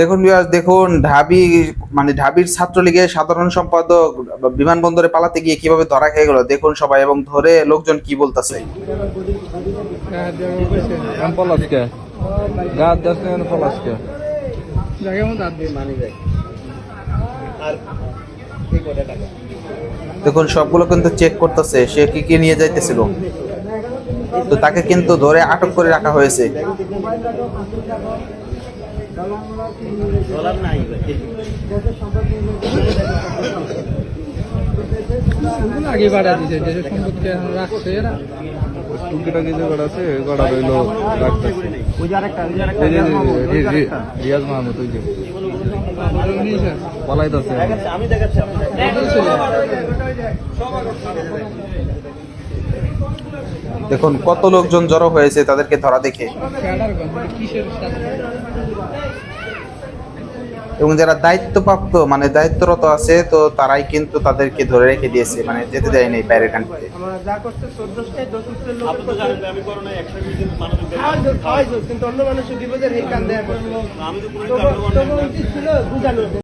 দেখুন বিয়াস দেখুন ঢাবি মানে ঢাবির ছাত্রলীগের সাধারণ সম্পাদক বিমানবন্দরে পালাতে গিয়ে কীভাবে ধরা খেয়ে গেল, দেখুন সবাই এবং ধরে লোকজন কি বলতেছে। দেখুন সবগুলো কিন্তু চেক করতেছে, সে কি কি নিয়ে যাইতেছিল। তো তাকে কিন্তু ধরে আটক করে রাখা হয়েছে। আগে বাড়া দিছে যে সম্পত্তি রাখছে এরা? টুকিটা কিছু করা আছে কটা রইল রাখতেছে এই যে, এই যে, রি- রিয়াজ মাহমুদ ওই যে। নিয়েছে? পলাইতেছে। দেখুন, কত লোকজন জড়ো হয়েছে তাদেরকে ধরা দেখে। এবং যারা দায়িত্বপ্রাপ্ত মানে দায়িত্বরত আছে, তো তারাই কিন্তু তাদেরকে ধরে রেখে দিয়েছে মানে যেতে দেয়নি বাইরের কান্ট্রিতে